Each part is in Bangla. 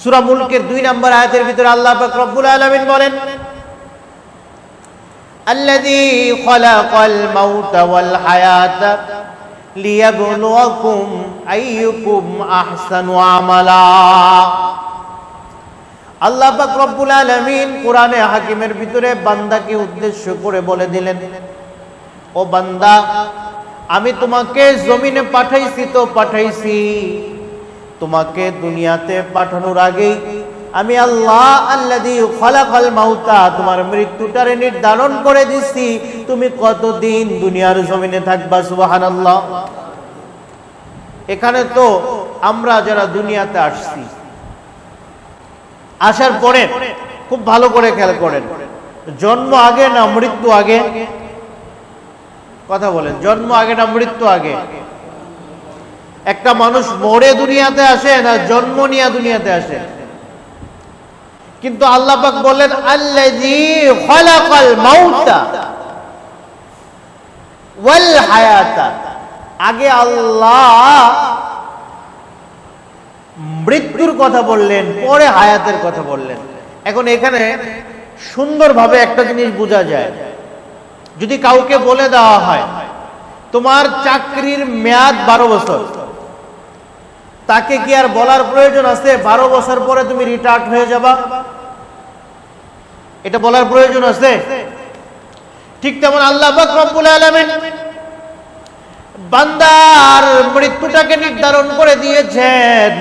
সূরা মুলকের দুই নম্বর আয়াতের ভিতরে আল্লাহ পাক রব্বুল আলামিন বলেন الذي خلق الموت والحياة ليبلوكم أيكم أحسن عملا আল্লাহ পাক রব্বুল আলামিন কোরআনে হাকিমের ভিতরে বান্দাকে উদ্দেশ্য করে বলে দিলেন ও বান্দা আমি তোমাকে জমিনে পাঠাইছি তো পাঠাইছি তোমাকে দুনিয়াতে পাঠানোর আগেই আমি আল্লাহ মাউতা, তোমার মৃত্যুটারে নির্ধারণ করে দিছি। তুমি কতদিন দুনিয়ার জমিনে থাকবা, সুবহানাল্লাহ? এখানে তো আমরা যারা দুনিয়াতে আসছি, আসার পরে খুব ভালো করে খেয়াল করেন, জন্ম আগে না মৃত্যু আগে? কথা বলেন, জন্ম আগে না মৃত্যু আগে? একটা মানুষ মরে দুনিয়াতে আসে না জন্ম নিয়ে দুনিয়াতে আসে। কিন্তু আল্লাহ পাক বললেন, আল্লাযী খালাকাল মাউতা ওয়াল হায়াতা। আগে আল্লাহ মৃত্যুর কথা বললেন, পরে হায়াতের কথা বললেন। এখন এখানে সুন্দরভাবে একটা জিনিস বোঝা যায়। যদি কাউকে বলে দেওয়া হয়, তোমার চাকরির মেয়াদ বারো বছর। তাকে কি আর বলার প্রয়োজন আছে? বারো বছর পরে তুমি রিটায়ার্ড হয়ে যাবা। এটা বলার প্রয়োজন আছে? ঠিক তেমন আল্লাহ বান্দার মৃত্যুটাকে নির্ধারণ করে দিয়েছেন।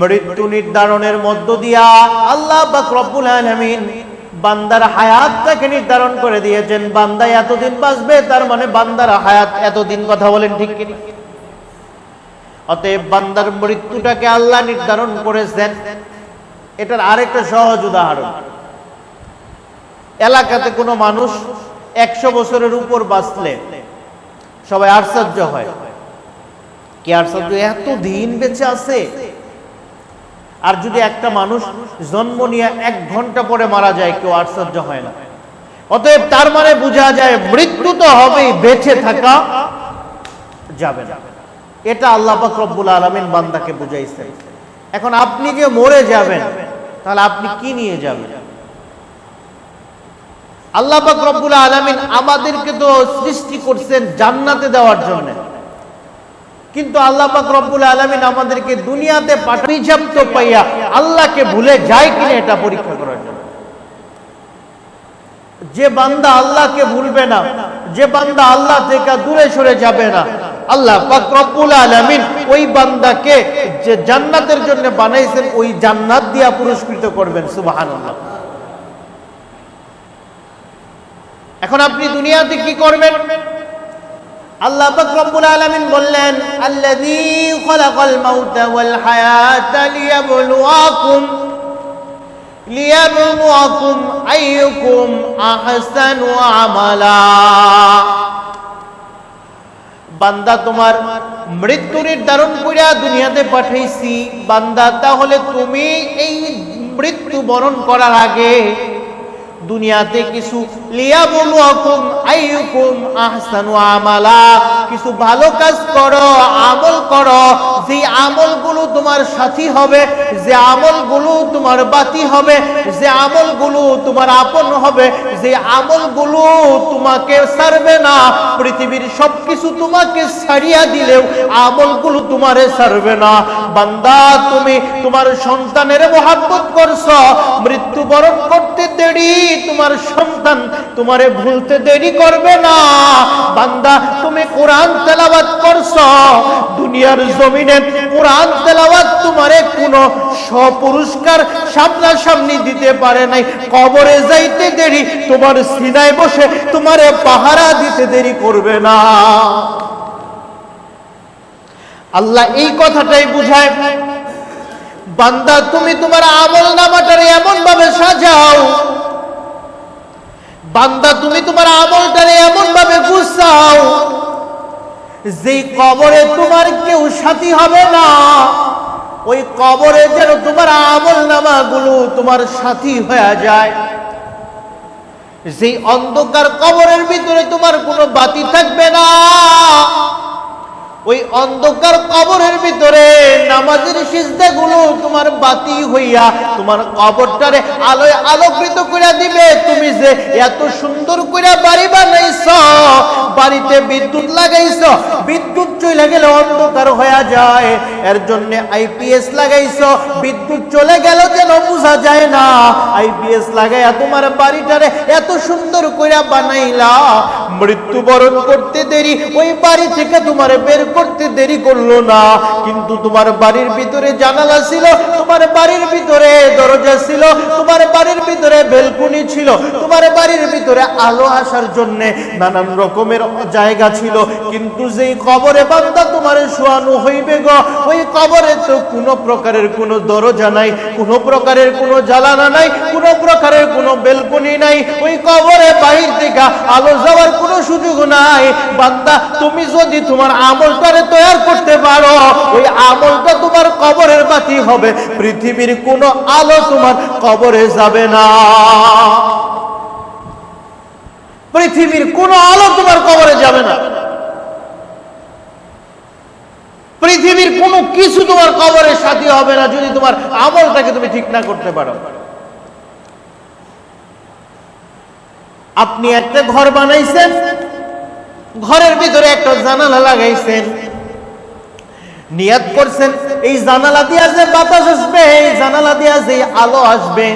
মৃত্যু নির্ধারণের মধ্য দিয়া আল্লাহ রব্বুল আলামিন বান্দার হায়াতটাকে নির্ধারণ করে দিয়েছেন। বান্দা এতদিন বাঁচবে, তার মানে বান্দার হায়াত এতদিন কথা বলেন ঠিক কি অতএব বান্দার মৃত্যুটাকে আল্লাহ নির্ধারণ করেছেন। এটার আরেকটা সহজ উদাহরণ। এলাকাতে কোনো মানুষ একশো বছরের উপর বাঁচলে সবাই আশ্চর্য হয়। কি আশ্চর্য? এত দিন বেঁচে আছে। আর যদি একটা মানুষ জন্ম নিয়ে এক ঘণ্টা পরে মারা যায়, কেউ আশ্চর্য হয় না। অতএব তার মানে বোঝা যায় মৃত্যু তো হবেই, বেঁচে থাকা যাবে না। এটা আল্লাহ পাক রব্বুল আলামিন বান্দাকে বুঝাইছেন এখন আপনি যে মরে যাবেন, তাহলে আপনি কি নিয়ে যাবেন? আল্লাহ পাক রব্বুল আলামিন আমাদেরকে তো সৃষ্টি করছেন জান্নাতে দেওয়ার জন্য। কিন্তু আল্লাহ পাক রব্বুল আলামিন আমাদেরকে দুনিয়াতে পাঠিয়েছেন পাইয়া আল্লাহকে ভুলে যায় কিনা এটা পরীক্ষা করার জন্য। যে বান্দা আল্লাহকে ভুলবে না, যে বান্দা আল্লাহ থেকে দূরে সরে যাবে না আল্লাহ রব্বুল আলামিন ওই বান্দাকে যে জান্নাতের জন্য বানাইছেন, ওই জান্নাত দিয়া পুরস্কৃত করবেন, সুবহানাল্লাহ। এখন আপনি দুনিয়াতে কি করবেন? আল্লাহ বললেন বান্দা তোমার মৃত্যু নির্ধারণ করিয়া দুনিয়াতে পাঠাইছি। বান্দা, তাহলে তুমি এই মৃত্যু বরণ করার আগে দুনিয়াতে কিছু লিয়া বলু হুকুম আইয়ুকুম আহসানু আমালা। কিছু ভালো কাজ করো, আমল করো। যে আমলগুলো তোমার সাথী হবে, যে আমলগুলো তোমার বাতি হবে, যে আমলগুলো তোমার আপন হবে যে আমলগুলো তোমাকে ছাড়বে না, পৃথিবীর সবকিছু তোমাকে ছাড়িয়া দিলেও আমলগুলো তোমারে ছাড়বে না। বান্দা, তুমি তোমার সন্তানের মোহাব্বত করছ, মৃত্যুবরণ করতে দেরি, তোমার সন্তান তোমারে ভুলতে দেরি করবে না। বান্দা, তুমি কোরআন তেলাওয়াত করছ, দুনিয়ার জমিনে কোরআন তেলাওয়াত তোমারে কোনো সপুরস্কার সামনাসামনি দিতে পারে নাই। কবরে যাইতে দেরি তোমার সিনায় বসে তোমারে পাহারা দিতে দেরি করবে না। আল্লাহ এই কথাটাই বুঝায়, বান্দা, তুমি তোমার আমল নামাটারে এমন ভাবে সাজাও। বান্দা, তুমি তোমার আমলটারে এমন ভাবে গুছাও যে কবরে তোমার কেউ সাথী হবে না, ওই কবরে যেন তোমার আমল নামাগুলো তোমার সাথী হয়ে যায়। যে অন্ধকার কবরের ভিতরে তোমার কোনো বাতি থাকবে না। ওই অন্ধকার কবরের ভিতরে নামাজের সিজদা গুলো তোমার বাতি হইয়া তোমার কবরটারে আলোয় আলোকিত করে দিবে। তুমি যে এত সুন্দর করে বাড়ি বানাইছ, বাড়িতে বিদ্যুৎ লাগাইছ, বিদ্যুৎ চলে গেলে অন্ধকার হয়ে যায়, এর জন্য আইপিএস লাগাইছ, বিদ্যুৎ চলে গেল যেন বোঝা যায় না। আইপিএস লাগাইয়া তোমার বাড়িটারে এত সুন্দর করে বানাইলা, মৃত্যুবরণ করতে দেরি, ওই বাড়ি থেকে তোমার বের করতে দেরি করল না। কিন্তু তোমার বাড়ির ভিতরে জানালা ছিল, তোমার বাড়ির ভিতরে দরজা ছিল, তোমার বাড়ির ভিতরে বেলকুনি ছিল, তোমার বাড়ির ভিতরে আলো আসার জন্য নানান রকমের জায়গা ছিল। কিন্তু যেই কবরে বান্দা তোমার শোয়ানো হইবে গো, ওই কবরে তো কোনো প্রকারের কোনো দরজা নাই, কোনো প্রকারের কোনো জ্বালানা নাই, কোনো প্রকারের কোনো বেলকুনি নাই। ওই কবরে বাহির থেকে আলো যাওয়ার কোনো সুযোগ নাই। বান্দা, তুমি যদি তোমার আমলটারে তৈরি করতে পারো। ওই আমলটা তোমার কবরের বাতি হবে। পৃথিবীর কোনো আলো তোমার কবরে যাবে না। পৃথিবীর কোনো আলো তোমার কবরে যাবে না। পৃথিবীর কোনো কিছু তোমার কবরের সাথী হবে না, যদি তোমার আমলটাকে তুমি ঠিক না করতে পারো। আপনি একটা ঘর বানাইছেন ঘরের ভিতরে একটা জানালা লাগাইছেন। নিয়াত করছেন, এই জানালা দিয়ে যে বাতাস আসবে, এই জানালা দিয়ে যে আলো আসবে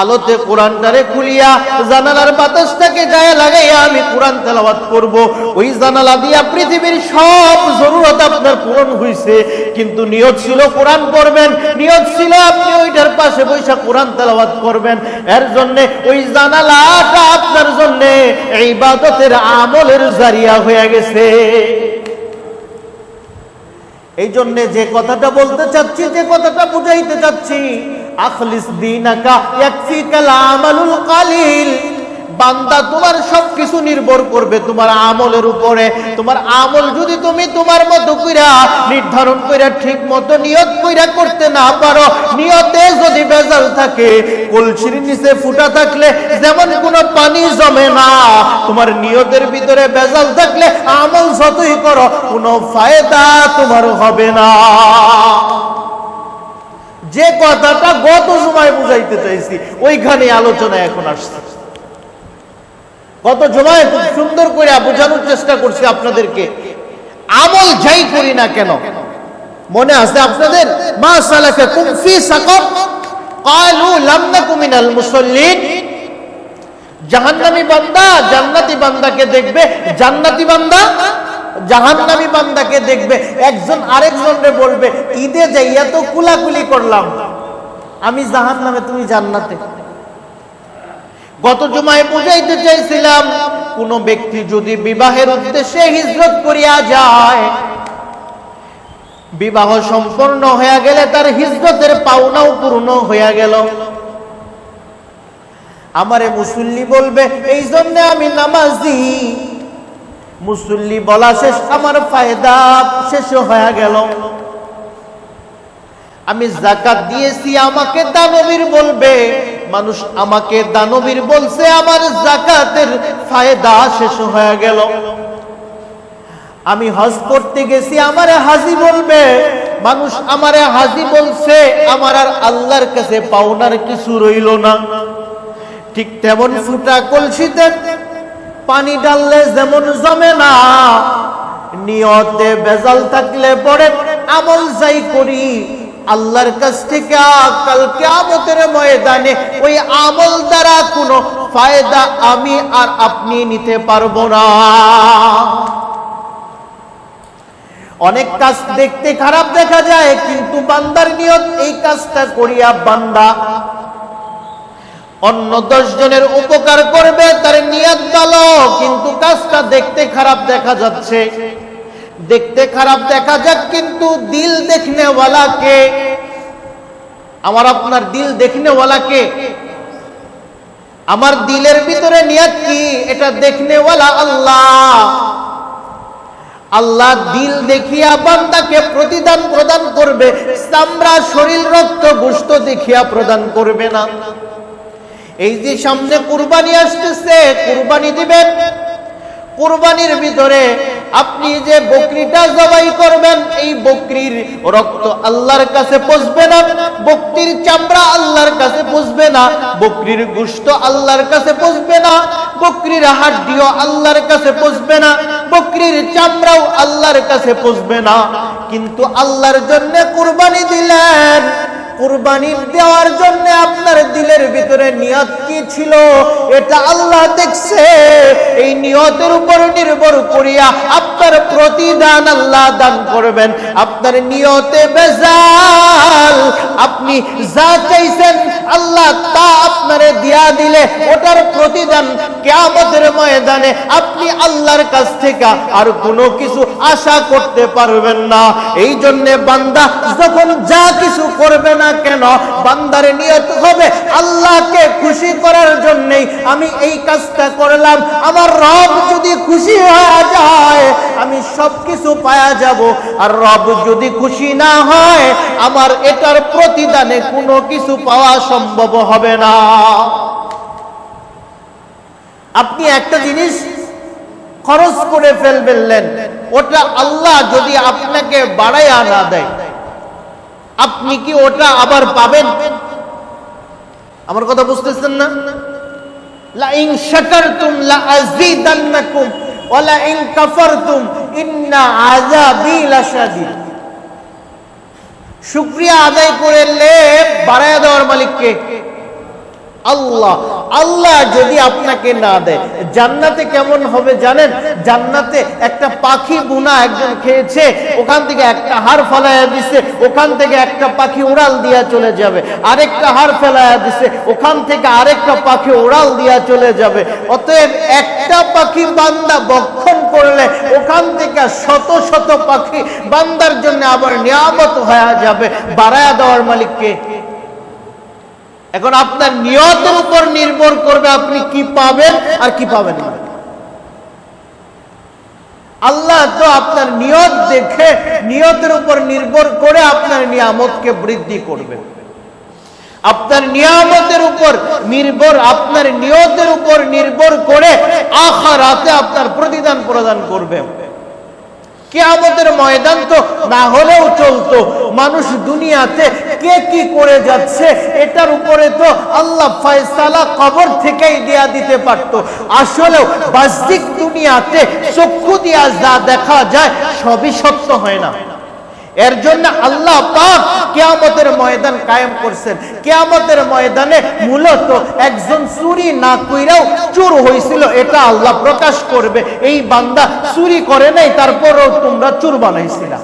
আলোতে কোরআনটারে খুলিয়া জানালার বাতাসটাকে গায়ে লাগাইয়া আমি কোরআন তেলাওয়াত করব। ওই জানালা দিয়া পৃথিবীর সব জরুরত আপনার পূরণ হইছে। কিন্তু নিয়ত ছিল কোরআন পড়বেন, নিয়ত ছিল আপনি ওইটার পাশে বৈশা কোরআন তেলাওয়াত করবেন। এর জন্য ওই জানালাটা আপনার জন্য এই বাদতের আমলের জারিয়া হয়ে গেছে। এই জন্যে যে কথাটা বলতে চাচ্ছি, যে কথাটা বুঝাইতে চাচ্ছি আখলিস দিনাকা ইয়াকফিকাল আমালুল কালিল। বান্দা তোমার সবকিছু নির্ভর করবে তোমার আমলের উপরে। তোমার আমল যদি তুমি তোমার মতো কইরা, নির্ধারণ কইরা ঠিক মতো নিয়ত কইরা করতে না পারো, নিয়তে যদি বেজাল থাকে, কলসির নিচে ফুটা থাকলে যেমন কোনো পানি জমে না, তোমার নিয়তের ভিতরে বেজাল থাকলে আমল যতই করো, কোনো ফায়দা তোমার হবে না। যে কথাটা গত সময় বুঝাইতে চাইছি, ওইখানে আলোচনা এখন আসছে। গত জমায় খুব সুন্দর করে বোঝানোর চেষ্টা করছি আপনাদেরকে। আমল যাই করি না কেন, মনে আছে আপনাদের? মা বান্দা জান্নাতি বান্দাকে দেখবে, জান্নাতি বান্দা জাহান্নামী বান্দাকে দেখবে, একজন আরেকজনরে বলবে, ঈদে যাইয়া তো কুলাকুলি করলাম। আমি জাহান্নামে, তুমি জান্নাতে। গত জুমায় বুঝাইতে চাইছিলাম, কোন ব্যক্তি যদি বিবাহের উদ্দেশ্যে হিজরত করিয়া যায়, বিবাহ সম্পন্ন হয়ে গেলে তার হিজরতের পাওনাও পূর্ণ হইয়া গেল। আমারে মুসল্লি বলবে এই জন্য আমি নামাজি মুসল্লি বলা শেষ, আমার ফায়দা শেষ হয়ে গেল। আমি জাকাত দিয়েছি, আমাকে দানবীর বলবে। মানুষ আমাকে দানবীর বলছে, আমার জাকাতের ফায়দা শেষ হয়ে গেল। আমি হজ করতে গেছি, আমারে হাজি বলবে। মানুষ আমারে হাজি বলছে, আমার আর আল্লাহর কাছে পাওনার কিছু রইল না। ঠিক তেমন ফুটা কলসিতে পানি ডাললে যেমন জমে না, নিয়তে বেজাল থাকলে পরে আমল যাই করি। আল্লাহর কাছ থেকে কালকে আমতের ময়দানে ওই আমল দ্বারা কোনো ফায়দা আমি আর আপনি নিতে পারব না। অনেক কাজ দেখতে খারাপ দেখা যায়, কিন্তু বান্দার নিয়ত এই কাজটা করিয়া বান্দা অন্য দশ জনের উপকার করবে, তার নিয়ত ভালো, কিন্তু কাজটা দেখতে খারাপ দেখা যাচ্ছে। দেখতে খারাপ দেখা যাক, কিন্তু দিল দেখনেওয়ালাকে আমার আপনার দিল দেখনেওয়ালাকে আমার দিলের ভিতরে নিয়ত কি? এটা দেখনেওয়ালা আল্লাহ। আল্লাহ দিল দেখিয়া বান্দাকে প্রতিদান প্রদান করবে, চামড়া, শরীর, রক্ত গোস্ত দেখিয়া প্রদান করবে না। এই যে সামনে কুরবানি আসতেছে, কুরবানি দিবেন। কুরবানির ভিতরে আপনি যে বকরিটা জবাই করবেন, এই বকরির রক্ত আল্লাহর কাছে পচবে না, বকরির চামড়া আল্লাহর কাছে পচবে না, বকরির গুস্ত আল্লাহর কাছে পচবে না, বকরির হাড্ডিও আল্লাহর কাছে পচবে না, বকরির চামড়াও আল্লাহর কাছে পচবে না। কিন্তু আল্লাহর জন্য কুরবানি দিলেন কুরবানি দেওয়ার জন্য আপনার দিলের ভিতরে নিয়ত কি ছিল? এটা আল্লাহ দেখছে। এই নিয়তের উপর নির্ভর করিয়া আপনার প্রতিদান আল্লাহ দান করবেন। আপনার নিয়তে বেজাল। আপনি যা চাইছেন আল্লাহ তা আপনারে দিয়া দিলে ওটার প্রতিদান কেয়ামতের ময়দানে আপনি আল্লাহর কাছ থেকে আর কোনো কিছু আশা করতে পারবেন না। এই জন্যে বান্দা যখন যা কিছু করবে না কেন? বান্দারে নিয়ত হবে। আল্লাহকে খুশি করার জন্যই আমি এই কাজটা করলাম। আমার রব যদি খুশি হয়ে যায়, আমি সব কিছু পায়া যাব। আর রব যদি খুশি না হয়, আমার এটার প্রতিদানে কোনো কিছু পাওয়া সম্ভব হবে না। আপনি একটা জিনিস খরচ করে ফেলবেন ওটা আল্লাহ যদি আপনাকে বাড়াইয়া না দেয়। আপনি কি ওটা আবার পাবেন? আমার কথা বুঝতেছেন না? লা ইন শাকারতুম লা আযীদান্নাকুম ওয়া লা ইন কাফারতুম ইন্না আযাবি লাশাদীদ। শুকরিয়া আদায় করলে বাড়ায় দেওয়ার মালিককে আল্লাহ। আল্লাহ যদি আপনাকে না দেয়, জান্নাতে কেমন হবে জানেন? জান্নাতে একটা পাখি বুনা একজন খেয়েছে, ওখান থেকে একটা হার ফেলাইয়া দিছে, ওখান থেকে একটা পাখি উড়াল দিয়া চলে যাবে, আরেকটা হার ফেলাইয়া দিছে, ওখান থেকে আরেকটা পাখি উড়াল দিয়া চলে যাবে। অতএব একটা পাখি বান্দা বক্ষণ করলে ওখান থেকে শত শত পাখি বান্দার জন্য আবার নিয়ামত হয়ে যাবে। বাড়ায়া দেওয়ার মালিককে এখন আপনার নিয়তের উপর নির্ভর করবে আপনি কি পাবেন আর কি পাবেন না। আল্লাহ তো আপনার নিয়ত দেখে, নিয়তের উপর নির্ভর করে আপনার নিয়ামতকে বৃদ্ধি করবে। আপনার নিয়ামতের উপর নির্ভর, আপনার নিয়তের উপর নির্ভর করে আখারাতে আপনার প্রতিদান প্রদান করবে। কেয়ামতের ময়দান তো না হলেও চলতো। মানুষ দুনিয়াতে কে কি করে যাচ্ছে, এটার উপরে তো আল্লাহ ফয়সালা কবর থেকেই দেয়া দিতে পারত। আসলেও বাহ্যিক দুনিয়াতে চক্ষু দিয়া যা দেখা যায়, সবই সত্য হয় না। এর জন্য আল্লাহ পাক কেয়ামতের ময়দান কায়েম করছেন। কেয়ামতের ময়দানে মূলত একজন চুরি না কইরাও চোর হয়েছিল এটা আল্লাহ প্রকাশ করবে। এই বান্দা চুরি করে নাই, তারপরও তোমরা চোর বানাইছিলা।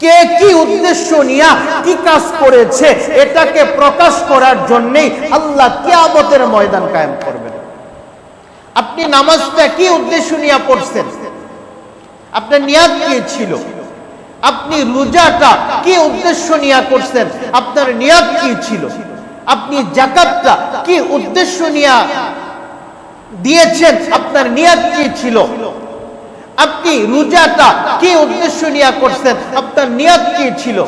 কে কি উদ্দেশ্য নিয়া কি কাজ করেছে, এটাকে প্রকাশ করার জন্যই আল্লাহ কেয়ামতের ময়দান কায়েম করবেন। আপনি নামাজটা কি উদ্দেশ্য নিয়ে পড়ছেন? আপনার নিয়াদ কি ছিল? আপনি রোজাটা কি উদ্দেশ্য নিয়ে করছেন? আপনার নিয়াদ কি ছিল? আপনি জাকাতটা কি উদ্দেশ্য নিয়ে দিয়েছেন? আপনার নিয়াদ কি ছিল? আপনি রোজাটা কি উদ্দেশ্য নিয়ে করছেন? আপনার নিয়াদ কি ছিল?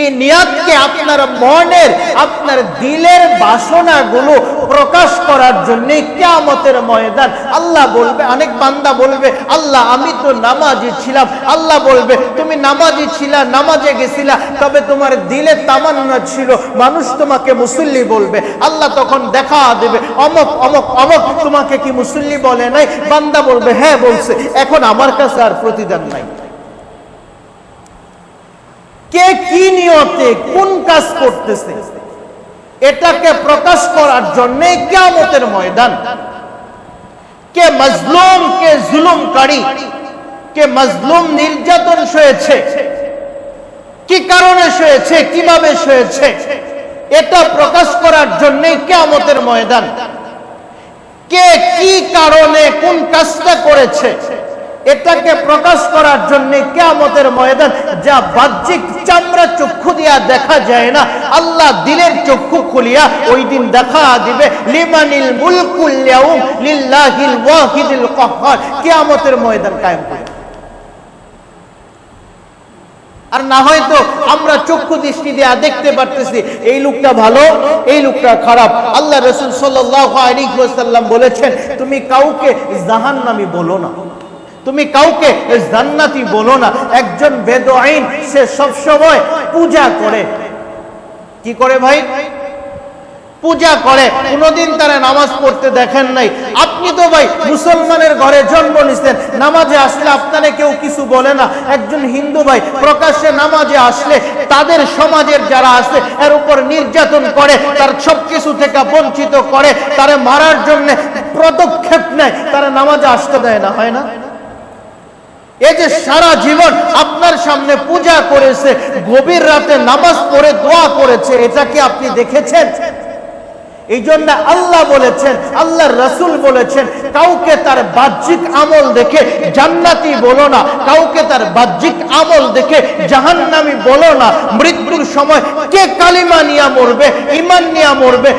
এই নিয়াদকে আপনার মনের, আপনার দিলের বাসনাগুলো প্রকাশ করার জন্য কেয়ামতের ময়দান। আল্লাহ বলবে, অনেক বান্দা বলবে, আল্লাহ, আমি তো নামাজি ছিলাম। আল্লাহ বলবে, তুমি নামাজি ছিলা, নামাজে গেছিলা, তবে তোমার দিলে তামান্না ছিল। মানুষ তোমাকে মুসল্লি বলবে। আল্লাহ তখন দেখা দেবে, অমক অমক অমক, তোমাকে কি মুসল্লি বলে নাই? বান্দা বলবে হ্যাঁ বলছে। এখন আমার কাছে আর প্রতিদান নাই। কে কি নিয়তে কোন কাজ করতেছে, এটাকে প্রকাশ করার জন্য কেয়ামতের ময়দান। কে মজলুম, কে জুলুমকারী, কে মজলুম নির্যাতন সয়েছে, কি কারণে সয়েছে, কীভাবে সয়েছে, এটা প্রকাশ করার জন্য কেয়ামতের ময়দান। কে কি কারণে কোন কাজটা করেছে এটাকে প্রকাশ করার জন্য কেয়ামতের ময়দান, যা বাহ্যিক চামড়া চক্ষু দিয়া দেখা যায় না, আল্লাহ দিলের চক্ষু খুলিয়া ওই দিন দেখা দিবে, লিমানিল মুলকুল ওয়াহিদিল কাহ্হার কিয়ামতের ময়দান কায়েম করে আর না হয়তো আমরা চক্ষু দৃষ্টি দেয়া দেখতে পারতেছি, এই লোকটা ভালো, এই লোকটা খারাপ। আল্লাহ রসুল সাল্লাম বলেছেন, তুমি কাউকে জাহান্নামি বলো না। তুমি কাউকে জান্নাতি বলো না। একজন বেদআইন, সে সবসময় পূজা করে। কি করে ভাই? পূজা করে। কোনোদিন তারা নামাজ পড়তে দেখেন নাই। আপনি তো ভাই মুসলমানের ঘরে জন্ম নিছেন। নামাজে আসলে আপনারে কেউ কিছু বলে না। একজন হিন্দু ভাই প্রকাশ্যে নামাজে আসলে তাদের সমাজের যারা আছে, এর উপর নির্যাতন করে, তার সব কিছু থেকে বঞ্চিত করে, তারা মারার জন্য পদক্ষেপ নেয়। তারা নামাজে আসতে দেয় না, হয় না? এই যে সারা জীবন আপনার সামনে পূজা করেছে, গভীর রাতে নামাজ পড়ে দোয়া করেছে, এটা কি আপনি দেখেছেন? এই জন্য আল্লাহ বলেছেন, আল্লাহর রসুল বলেছেন, কাউকে তার বাহ্যিক আমল দেখে জান্নাতি বলো না, কাউকে তার বাহ্যিক আমল দেখে জাহান্নামি বলো না, মৃত্যুর সময় কে কালিমা নিয়া মরবে ইমান নিয়া মরবে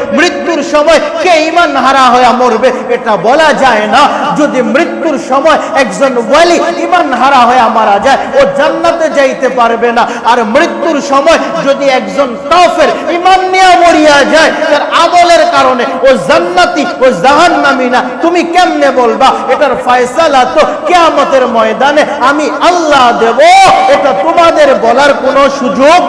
মৃত্যুর সময় কে ইমান হারা হয়ে মরবে এটা বলা যায় না। যদি মৃত্যুর সময় একজন ওয়ালি ইমান হারা হয়ে মারা যায়, ও জান্নাতে যাইতে পারবে না। আর মৃত্যুর সময় যদি একজন কাফের ইমান নিয়া মরিয়া যায়, তার আমলে আমলের কারণে ও জান্নাতি ও জাহান্নামি না। তুমি কেমনে বলবা, এটার ফয়সালা তো কিয়ামতের ময়দানে আমি আল্লাহ দেব, এটা তোমাদের বলার কোনো সুযোগ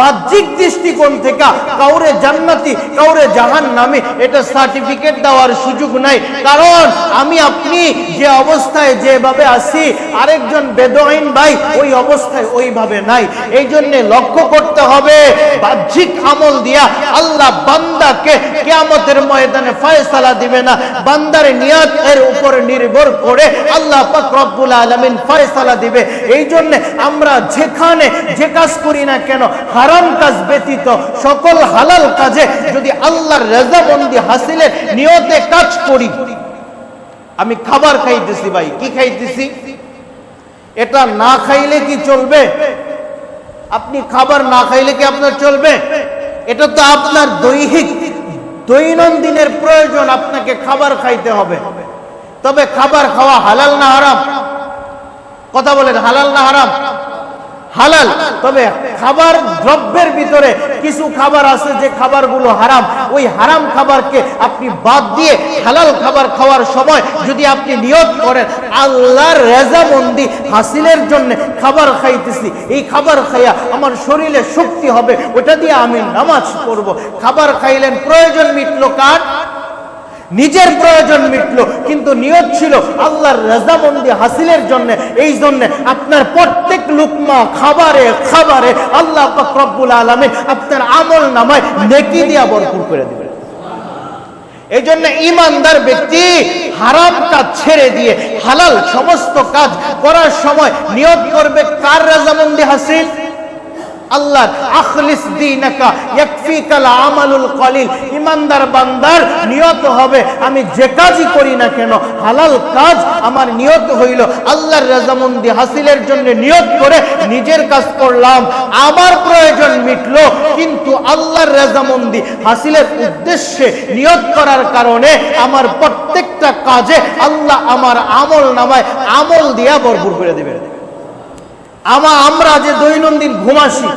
বাহ্যিক দৃষ্টিকোণ থেকে কাউরে জান্নাতি, কাউরে জাহান নামে এটা সার্টিফিকেট দেওয়ার সুযোগ নাই। কারণ আমি আপনি যে অবস্থায় যেভাবে আছি, আরেকজন বেদআইন ভাই ওই অবস্থায় ওইভাবে নাই। এই জন্য লক্ষ্য করতে হবে, বাহ্যিক আমল দিয়া আল্লাহ বান্দাকে কিয়ামতের ময়দানে ফয়সালা দিবে না। বান্দার নিয়ত এর উপর নির্ভর করে আল্লাহ পাক রব্বুল আলামিন ফয়সালা দিবে। এই জন্য আমরা যেখানে যে কাজ করি না কেন হারাম কাজ ব্যতীত সকল হালাল কাজে যদি আল্লাহর রেজাবন্দি হাসিলের নিয়তে কাজ করি। আমি খাবার খাইতেছি ভাই, কি খাইতেছি? এটা না খাইলে কি চলবে? আপনি খাবার না খাইলে কি আপনার চলবে? এটা তো আপনার দৈহিক, দৈনন্দিনের প্রয়োজন আপনাকে খাবার খাইতে হবে। তবে খাবার খাওয়া হালাল না হারাম? কথা বলেন, হালাল না হারাম? হালাল। তবে খাবার দ্রব্যের ভিতরে কিছু খাবার আছে যে খাবারগুলো হারাম। ওই হারাম খাবারকে আপনি বাদ দিয়ে হালাল খাবার খাওয়ার সময় যদি আপনি নিয়ত করেন, আল্লাহর রেজামন্দি হাসিলের জন্য খাবার খাইতেছি। এই খাবার খাইয়া আমার শরীরে শক্তি হবে, ওটা দিয়ে আমি নামাজ পড়ব। খাবার খাইলেন, প্রয়োজন মিটলো কার? নিজের প্রয়োজন মিটলো, কিন্তু নিয়ত ছিল আল্লাহর রাজামন্দি হাসিলের জন্য, এই জন্য আপনার প্রত্যেক লুকমা খাবারে খাবারে আল্লাহ রব্বুল আলমে আপনার আমল নামায় নেকি দিয়া ভরপুর করে দেবে এই জন্য ইমানদার ব্যক্তি হারাম কাজ ছেড়ে দিয়ে, হালাল সমস্ত কাজ করার সময় নিয়োগ করবে কার রাজামন্দি হাসিল? আল্লাহ, আখলিস দিনাকা, ইয়াকফিকাল আমালুল কলিল। ইমানদার বান্দার নিয়ত হবে, আমি যে কাজই করি না কেন, হালাল কাজ আমার নিয়ত হইল। আল্লাহর রাজামন্দি হাসিলের জন্য নিয়ত করে নিজের কাজ করলাম। আমার প্রয়োজন মিটলো, কিন্তু আল্লাহর রাজামন্দি হাসিলের উদ্দেশ্যে নিয়ত করার কারণে আমার প্রত্যেকটা কাজে আল্লাহ আমার আমল নামায় আমল দিয়া ভরপুর করে দেবে আমা আমরা যে দৈনন্দিন ঘুমাসি,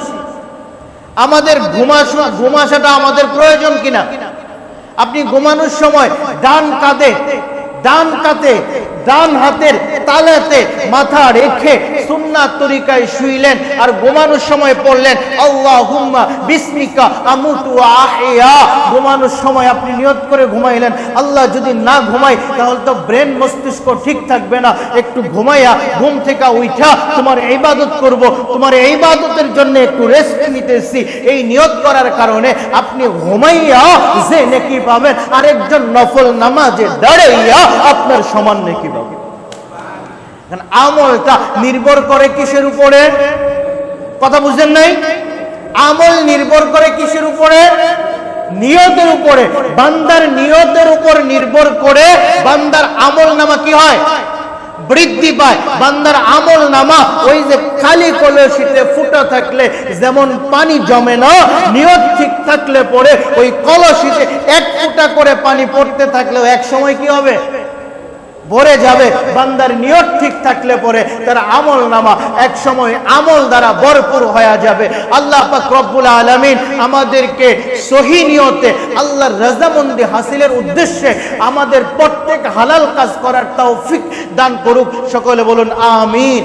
আমাদের ঘুমাসা ঘুমাসাটা আমাদের প্রয়োজন কিনা? আপনি ঘুমানোর সময় ডান কাঁধে ডান কাতে ডান হাতের তালেতে মাথা রেখে সুন্নাত তরিকায় শুইলেন আর ঘুমানোর সময় পড়লেন আমুতু আহিয়া। ঘুমানোর সময় আপনি নিয়ত করে ঘুমাইলেন, আল্লাহ যদি না ঘুমাই তাহলে তো ব্রেন মস্তিষ্ক ঠিক থাকবে না। একটু ঘুমাইয়া ঘুম থেকে উঠা তোমার ইবাদত করব। তোমার ইবাদতের জন্য একটু রেস্ট নিতেছি। এই নিয়ত করার কারণে আপনি ঘুমাইয়া যে নেকি পাবেন, আরেকজন নফল নামাজে দাঁড়াইয়া আপনার সমান নেকি আমলটা নির্ভর করে কিসের উপরে? কথা বুঝলেন নাই? আমল নির্ভর করে কিসের উপরে? নিয়তের উপরে। বান্দার নিয়তের উপর নির্ভর করে বান্দার আমল নামা কি হয়? বৃদ্ধি পায়। বান্দার আমল নামা ওই যে খালি কলসিতে ফুটা থাকলে যেমন পানি জমে না, নিয়ত ঠিক থাকলে পরে ওই কলসিতে এক ফুটা করে পানি পড়তে থাকলেও এক সময় কি হবে? ভরে যাবে, বান্দার নিয়ত ঠিক থাকলে পরে তার আমল নামা এক সময় আমল দ্বারা ভরপুর হয়ে যাবে। আল্লাহ পাক রব্বুল আলামিন আমাদেরকে সহি নিয়তে আল্লাহর রাজামন্দি হাসিলের উদ্দেশ্যে আমাদের প্রত্যেক হালাল কাজ করার তৌফিক দান করুক। সকলে বলুন, আমিন।